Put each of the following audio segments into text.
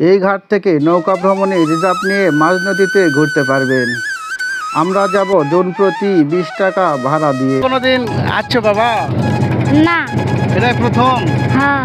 এই ঘাট থেকে নৌকা ভ্রমণে রিজার্ভ নিয়ে মাঝ নদীতে ঘুরতে পারবেন। আমরা যাব জন প্রতি বিশ টাকা ভাড়া দিয়ে। কোনোদিন আছো বাবা? না। এটাই প্রথম। হ্যাঁ।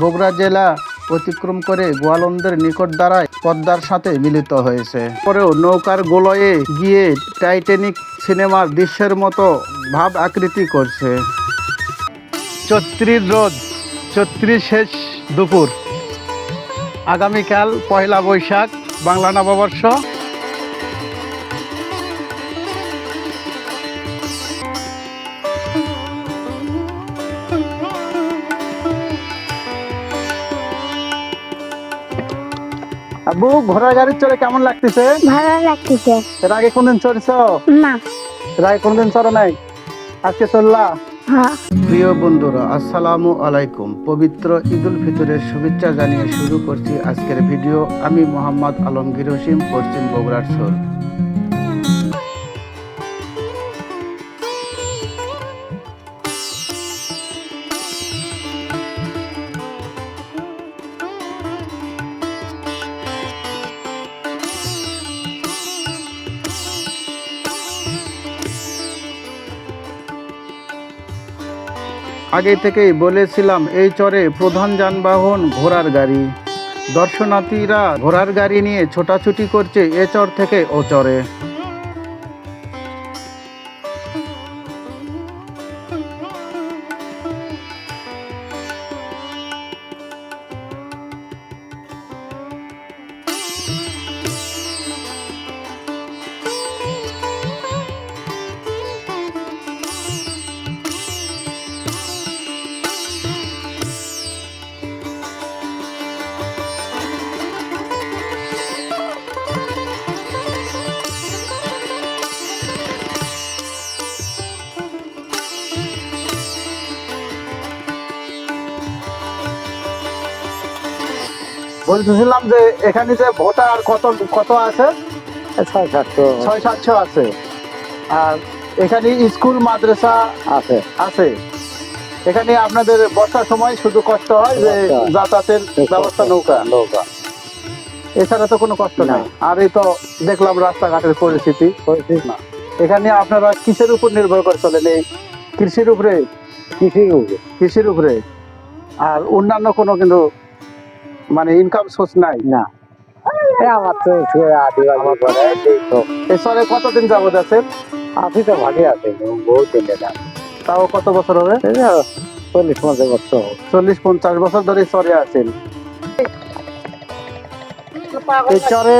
বগুড়া জেলা অতিক্রম করে গোয়ালন্দের নিকট দ্বারায় পদ্মার সাথে মিলিত হয়েছে। পরেও নৌকার গোলয়ে গিয়ে টাইটানিক সিনেমার দৃশ্যের মতো ভাব আকৃতি করছে। চৈত্রির রোদ চৈত্রির শেষ দুপুর। আগামীকাল পয়লা বৈশাখ বাংলা নববর্ষ। আবু ঘোড়ার গাড়ির চড়ে কেমন লাগতেছে? ভালো লাগতেছে। এর আগে কোনদিন চড়ছ? না। এর আগে কোনদিন চড়ো নাই? আজকে চললা প্রিয় বন্ধুরা, আসসালামু আলাইকুম। পবিত্র ঈদুল ফিতরের শুভেচ্ছা জানিয়ে শুরু করছি আজকের ভিডিও। আমি মোহাম্মদ আলমগীর হোসিম পশ্চিম বগুড়ার সোর আগে থেকেই বলেছিলাম, এই চরে প্রধান যানবাহন, ঘোড়ার গাড়ি। দর্শনার্থীরা ঘোড়ার গাড়ি নিয়ে ছোটাছুটি করছে এ চর থেকে ও চরে। বলতেছিলাম যে এখানে যে ভোটার কত কত আছে? ছয় সাতশো। ছয় সাতশো আছে। আর এখানে স্কুল মাদ্রাসা আছে। আছে। এখানে আপনাদের বর্ষার সময় শুধু কষ্ট হয় যে যাতায়াতের ব্যবস্থা নৌকা। নৌকা। এছাড়া তো কোনো কষ্ট। নাই। আর এই তো দেখলাম রাস্তাঘাটের পরিস্থিতি। না। এখানে আপনারা কিসের উপর নির্ভর করে চলেন? এই কৃষির উপরে? কৃষি উঠে কৃষির উপরে। আর অন্যান্য কোনো কিন্তু মানে ইনকাম সোর্স নাই? না। আমার তো আদিবাসী করে কতদিন যাবত আছেন আছি তো ভাগে আছে বহুত দিনে না তাও কত বছর হবে? চল্লিশ পঞ্চাশ বছর। চল্লিশ পঞ্চাশ বছর ধরে চরে আছেন। এই চরে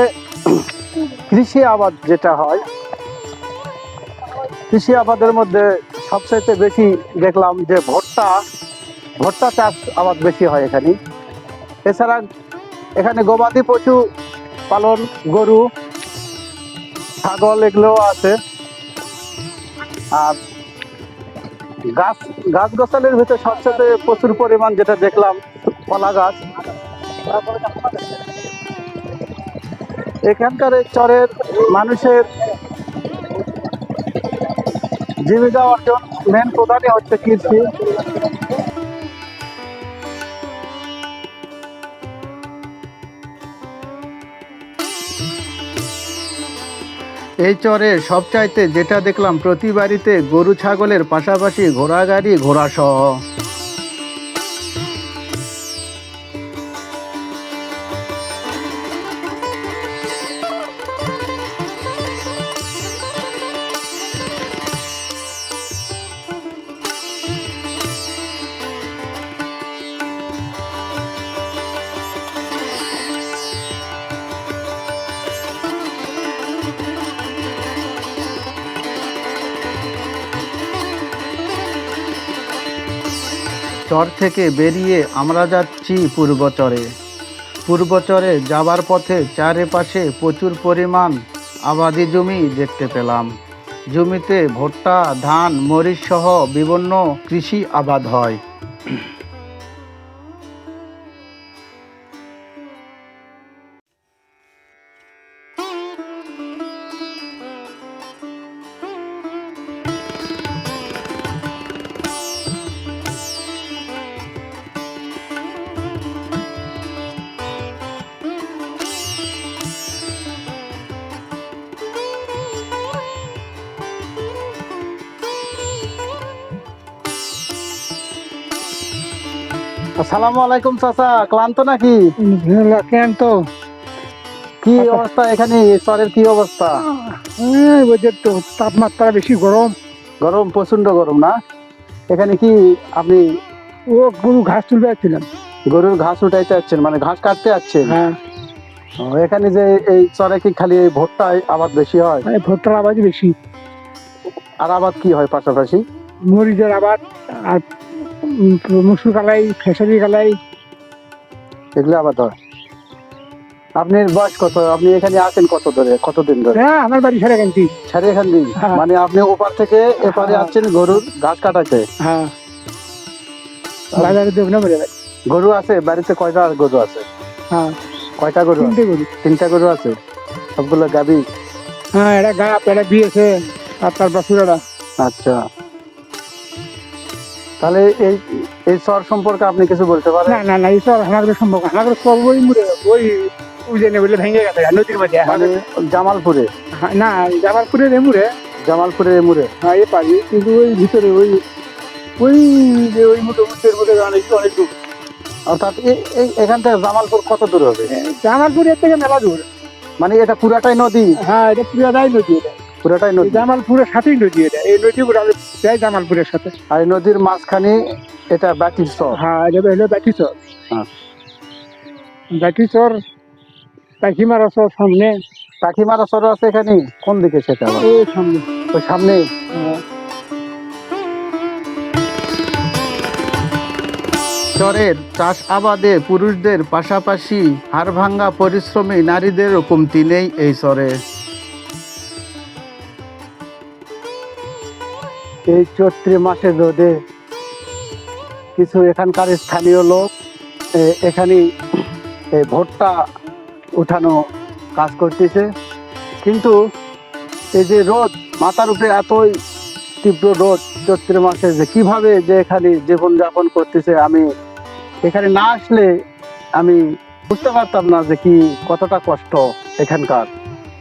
কৃষি আবাদ যেটা হয় কৃষি আবাদের মধ্যে সবচাইতে বেশি দেখলাম যে ভুট্টা ভুট্টা চাষ আবাদ বেশি হয় এখানে। এছাড়া এখানে গবাদি পশু পালন, গরু, ছাগল এগুলোও আছে। আর গাছ গাছ গাছালির ভিতরে সবচেয়ে প্রচুর পরিমাণ যেটা দেখলাম, কলা গাছ। এখানকার চরের মানুষের জীবিকা অর্জন মেন প্রধানই হচ্ছে কৃষি। এই চরে সবচাইতে যেটা দেখলাম প্রতি বাড়িতে গরু ছাগলের পাশাপাশি ঘোড়া গাড়ি ঘোড়া চর থেকে বেরিয়ে আমরা যাচ্ছি পূর্বচরে। পূর্বচরে যাবার পথে চারিপাশে প্রচুর পরিমাণ আবাদি জমি দেখতে পেলাম। জমিতে ভুট্টা, ধান, মরিচ সহ বিভিন্ন কৃষি আবাদ হয়। আসসালামু আলাইকুম চাচা ক্লান্ত নাকি? কেন তো কি অবস্থা এখানে? চরের কি অবস্থা? তো তাপমাত্রা বেশি গরম। গরম প্রচণ্ড গরম না? এখানে কি আপনি ও গরু ঘাস তুলবে আসছিলাম গরুর ঘাস উঠাইতে যাচ্ছেন মানে ঘাস কাটতে যাচ্ছেন? হ্যাঁ। এখানে যে এই চরে কি খালি এই ভুট্টা আবাদ বেশি হয়? ভোট্টার আবাদ বেশি। আর আবাদ কি হয় পাশাপাশি? মরিচের আবাদ আর মুসুর কালাই খেসারি কালাই। এগুলো হয় আপনার বয়স কত? আপনি এখানে আছেন কত ধরে? কতদিন ধরে? হ্যাঁ আমার বাড়ি সারা কান্তি সাড়ে এখান দিন হ্যাঁ। মানে আপনি ওপার থেকে এপারে হ্যাঁ। আসছেন গরুর ঘাস কাটাতে? হ্যাঁ। বাজারে দেব না বলে গরু আছে? বাড়িতে কয়টা গরু আছে? হ্যাঁ। কয়টা গরু? তিনটে গরু। তিনটা গরু আছে? সবগুলো গাবি? হ্যাঁ এটা গাপ এটা বিয়েছে আর তার বাসুরাটা আচ্ছা। তাহলে এই এই চর সম্পর্কে আপনি কিছু বলতে পারেন? না না না এইসব আমাদের সম্ভব না। আমাদের সব ওই মুড়ে ওই উজেনে বলে ভেঙে গেছে নদীর মধ্যে। মানে জামালপুরে? হ্যাঁ, না জামালপুরের এমুরে জামালপুরের এমুরে হ্যাঁ এ পারি কিন্তু ওই ভিতরে ওই ওই যে ওই মুঠো মুঠের মধ্যে অনেক অনেক দূর। অর্থাৎ এই- এখান থেকে জামালপুর কত দূর হবে? জামালপুরের থেকে মেলা দূর। মানে এটা পুরাটাই নদী? হ্যাঁ এটা পুরাটাই নদী এটা। পুরাটাই নদী। জামালপুরের সাথেই নদী এটা। এই নদী পুরো প্রায় জামালপুরের সাথে। আর এই নদীর মাঝখানে এটা ব্যাটির চর। হ্যাঁ এটা হলো ব্যাটি চর। হ্যাঁ। চর পাখিমারা চর সামনে। পাখিমারা চর আছে এখানে? কোন দিকে সেটা? ওই সামনে। ওই সামনে? হ্যাঁ। চরের চাষ আবাদে পুরুষদের পাশাপাশি হাড়ভাঙ্গা পরিশ্রমী নারীদেরও কমতি নেই এই চরে। এই চৈত্র মাসের রোদে কিছু এখানকার স্থানীয় লোক এখানে ভোটটা উঠানো কাজ করতেছে। কিন্তু এই যে রোদ, মাথার উপরে এতই তীব্র রোদ চৈত্র মাসে যে কীভাবে যে এখানে জীবনযাপন করতেছে, আমি এখানে না আসলে আমি বুঝতে পারতাম না যে কি কতটা কষ্ট এখানকার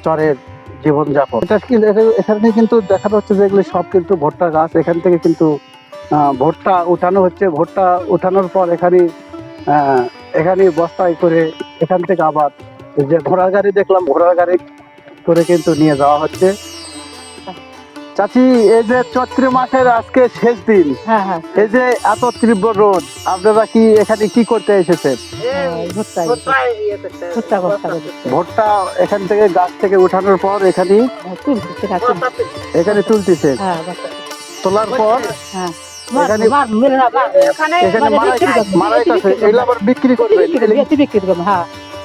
চরের জীবনযাপন। এটা কিন্তু এখানে কিন্তু দেখা যাচ্ছে যে এগুলি সব কিন্তু ভুট্টা গাছ। এখান থেকে কিন্তু ভোট্টা উঠানো হচ্ছে। ভুট্টা উঠানোর পর এখানে এখানে বস্তায় করে এখান থেকে আবার যে ঘোড়ার গাড়ি দেখলাম, ঘোড়ার গাড়ি করে কিন্তু নিয়ে যাওয়া হচ্ছে। চাচি এই যে চৈত্র মাসের আজকে শেষ দিন হ্যাঁ হ্যাঁ। এই যে এত তীব্র রোদ আপনারা কি এখানে কি করতে এসেছেন? ভুট্টা এখান থেকে গাছ থেকে উঠানোর পর এখানে এখানে তুলতেছে। তোলার পর এখানে এখানে মারাই মারাই কাছে এগুলো আবার বিক্রি করবে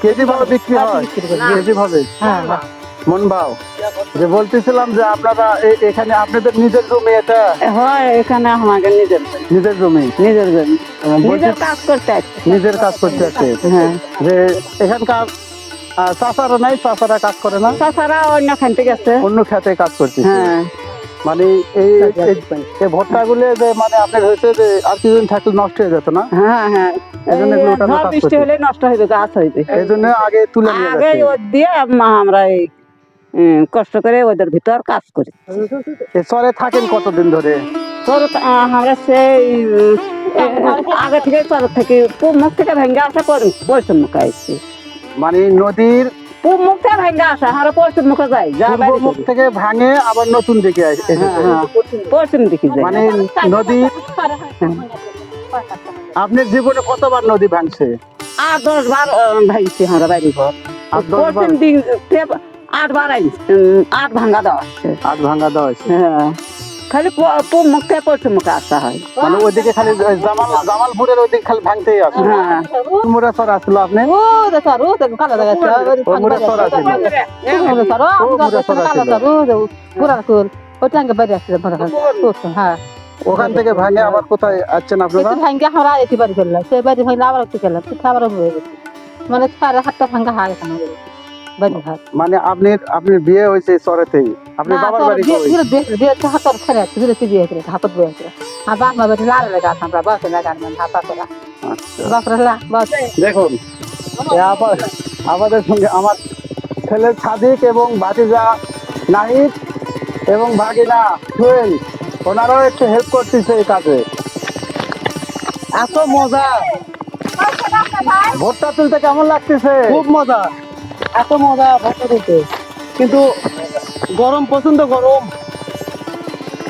কেজি ভাবে বিক্রি হয় কেজি ভাবে। মন ভাও যে বলতেছিলাম যে আপনারা এখানে আপনাদের নিজের জমি এটা? হয় এখানে আমাকে নিজের নিজের জমি নিজের জমি নিজের কাজ করতে আসছে। নিজের কাজ করতে আছে হ্যাঁ। যে এখানকার চাষারা নাই? চাষারা কাজ করে না? তাছাড়া অন্য খানতে গেছে। অন্য খেতে কাজ করতেছে। হ্যাঁ। মানে এই এই- এই ভুট্টা গুলো যে মানে আপনার হয়েছে যে আর কিছুদিন থাকলে নষ্ট হয়ে যেত না? হ্যাঁ হ্যাঁ। বৃষ্টি করছে। হলে নষ্ট হইবে গাছ হইবে এই জন্য আগে তুলে নিয়ে আগে দিয়ে আমরা এই কষ্ট করে ওদের ভিতর কাজ করি। চরে থাকেন কতদিন ধরে? তোর আমরা সেই আগে থেকে তোর থেকে মুখ থেকে ভেঙ্গে আসা পর- পশ্চিম মুখে আসছি মানে নদীর পূব মুখ থেকে ভেঙ্গে আসা পশ্চিম মুখে যাই। থেকে ভাঙে আবার নতুন দিকে হ্যাঁ, হ্যাঁ, পশ্চিম দিকে যাই। মানে নদী আপনার জীবনে কতবার নদী ভাঙছে? আট দশ বার ভাঙছি আমরা বাড়ি ঘর পশ্চিম দিক আট আইছি আট ভাঙ্গা আছে আট ভাঙা দেওয়া হয়েছে হ্যাঁ। খালি মুখ পশ্চিম মুখে আসা হয়। মানে ওইদিকে খালি জামাল জামালপুরের ওইদিকে খালি ভাঙতেই আছে হ্যাঁ। মুরা আসলো আপনি? ও দেখো ও দেখো কালো দেখা মুরা ও মুরা পুরা কুল। ওই টাঙ্গে বাইরে আসছে হ্যাঁ। ওখান থেকে ভাঙে আবার কোথায় আসছেন আপনারা? ভাঙ্গা আমরা এটি বাড়ি করলাম। সেই বাড়ি ভাঙলে আবার একটু গেলাম আবার হয়ে মানে সাড়ে সাতটা ভাঙ্গা হার এখানে। মানে আপনি আপনার বিয়ে হয়েছে চরেতেই আপনার বাবার বাড়ি কই হাতর ছেড়ে আছে বিরতি বিয়ে করে হাতত বয়ে আছে। আর বাপ মা বেটি লাল লাগা আমরা বাস লাগা হাতা করা। আচ্ছা। বাপ বাস দেখুন আমাদের সঙ্গে আমার ছেলে সাদিক এবং ভাতিজা নাহিদ এবং ভাগিনা সোহেল ওনারাও একটু হেল্প করতেছে এই কাজে। এত মজা। ভোটটা তুলতে কেমন লাগতেছে? খুব মজা। এত মজা ভর্তা দিতে কিন্তু গরম প্রচণ্ড গরম।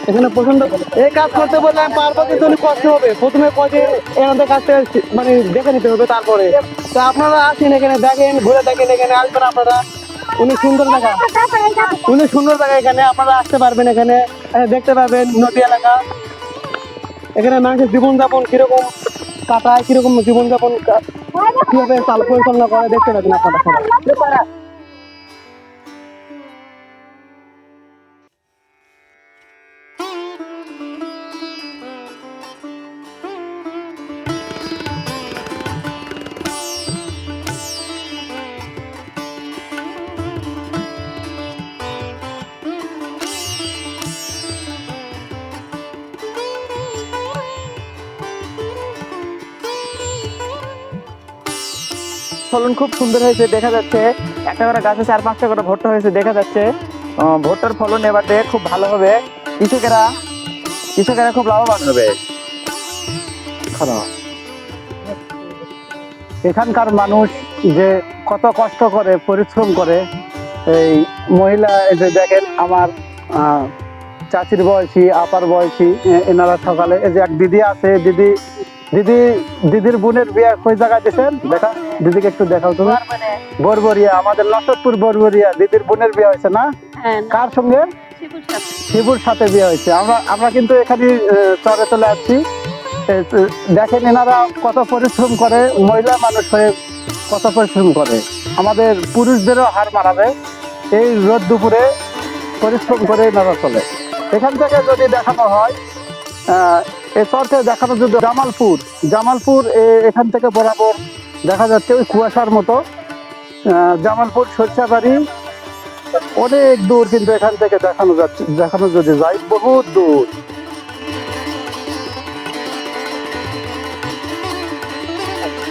এখানে প্রচণ্ড এই কাজ করতে বললে আমি পারব, কিন্তু অনেক কষ্ট হবে। প্রথমে কদিন এনাদের কাছ থেকে মানে দেখে নিতে হবে তারপরে। তো আপনারা আসেন এখানে, দেখেন, ঘুরে দেখেন এখানে, আসবেন আপনারা। অনেক সুন্দর জায়গা। অনেক সুন্দর জায়গা এখানে। আপনারা আসতে পারবেন এখানে। দেখতে পাবেন নদী এলাকা। এখানে মানুষের জীবনযাপন কীরকম? কাটায় কীরকম জীবনযাপন কীভাবে চাল পরিচালনা করে দেখতে পাবেন আপনারা ফলন খুব সুন্দর হয়েছে, দেখা যাচ্ছে। একটা করে গাছে চার পাঁচটা করে ভুট্টা হয়েছে, দেখা যাচ্ছে। ভুট্টার ফলন এবারে খুব ভালো হবে। কৃষকেরা কৃষকেরা খুব লাভবান হবে। এখানকার মানুষ যে কত কষ্ট করে, পরিশ্রম করে, এই মহিলা, এই যে দেখেন আমার চাচির বয়সী, আপার বয়সী এনারা সকালে, এই যে এক দিদি আছে, দিদি দিদি দিদির বোনের বিয়ে কই জায়গায় দিয়েছেন দেখা দিদিকে একটু দেখাও তুমি। বরবরিয়া। আমাদের নসদপুর বরবরিয়া। দিদির বোনের বিয়ে হয়েছে না? কার সঙ্গে? শিবুর সাথে। বিয়ে হয়েছে। আমরা আমরা কিন্তু এখানে চরে চলে আসছি। দেখেন এনারা কত পরিশ্রম করে মহিলা মানুষ হয়ে কত পরিশ্রম করে। আমাদের পুরুষদেরও হার মারাবে এই রোদ দুপুরে পরিশ্রম করে এনারা চলে। এখান থেকে যদি দেখানো হয় চর থেকে দেখানো জামালপুর। জামালপুর এখান থেকে বরাবর দেখা যাচ্ছে ওই কুয়াশার মতো। জামালপুর সরষাবাড়ি অনেক দূর কিন্তু এখান থেকে দেখানো যাচ্ছে, দেখানো যদি যায়, বহুত দূর।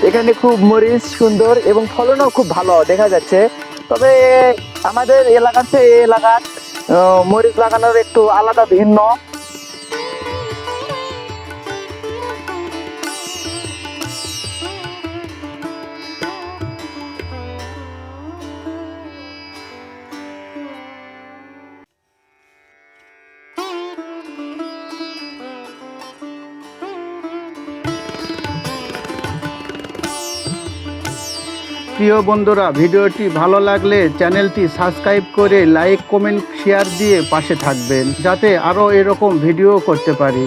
এখানে খুব মরিচ, সুন্দর এবং ফলনও খুব ভালো, দেখা যাচ্ছে। তবে আমাদের এলাকার চেয়ে এলাকার মরিচ লাগানোর একটু আলাদা ভিন্ন। প্রিয় বন্ধুরা, ভিডিওটি ভালো লাগলে চ্যানেলটি সাবস্ক্রাইব করে লাইক, কমেন্ট, শেয়ার দিয়ে পাশে থাকবেন, যাতে আরও এরকম ভিডিও করতে পারি।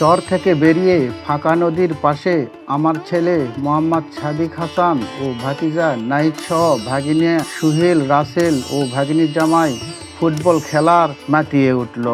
চর থেকে বেরিয়ে ফাঁকা নদীর পাশে আমার ছেলে মোহাম্মদ সাদিক হাসান ও ভাতিজা নাইক সহ ভাগিনী সুহেল রাসেল ও ভাগিনী জামাই ফুটবল খেলার মাতিয়ে উঠল।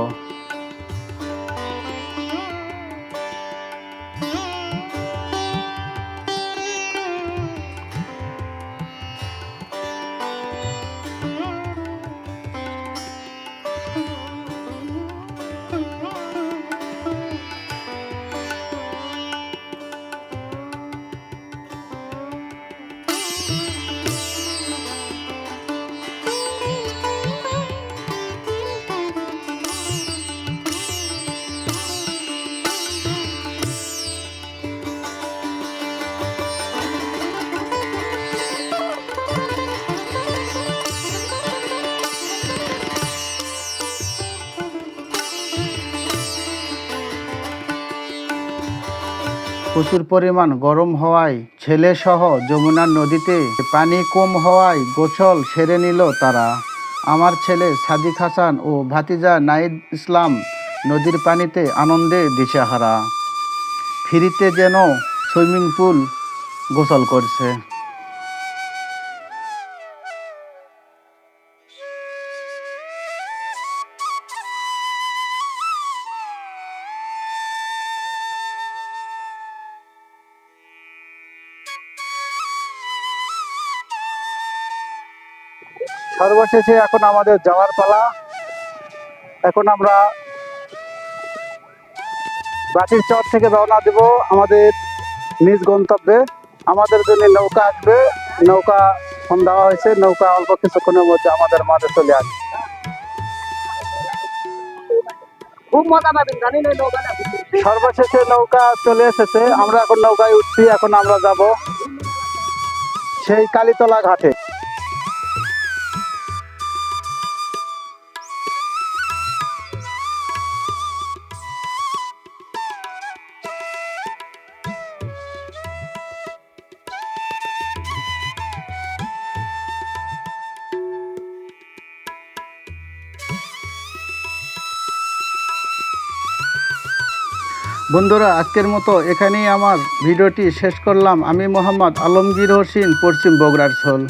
প্রচুর পরিমাণ গরম হওয়ায় ছেলেসহ যমুনার যমুনা নদীতে পানি কম হওয়ায় গোসল সেরে নিল তারা। আমার ছেলে সাদিক হাসান ও ভাতিজা নাইদ ইসলাম নদীর পানিতে আনন্দে দিশেহারা। ফিরিতে যেন সুইমিং পুল গোসল করছে। সর্বশেষে এখন আমাদের যাওয়ার পালা। এখন আমরা বাটির চর থেকে রওনা দেব আমাদের নিজ গন্তব্যে। আমাদের জন্য নৌকা আসবে। নৌকা ফোন দেওয়া হয়েছে। নৌকা অল্প কিছুক্ষণের মধ্যে আমাদের মাঝে চলে আসবে। সর্বশেষে নৌকা চলে এসেছে। আমরা এখন নৌকায় উঠছি। এখন আমরা যাব সেই কালীতলা ঘাটে। বন্ধুরা, আজকের মতো এখানেই আমার ভিডিওটি শেষ করলাম। আমি মোহাম্মদ আলমগীর হোসেন, পশ্চিম বগুড়ার সোল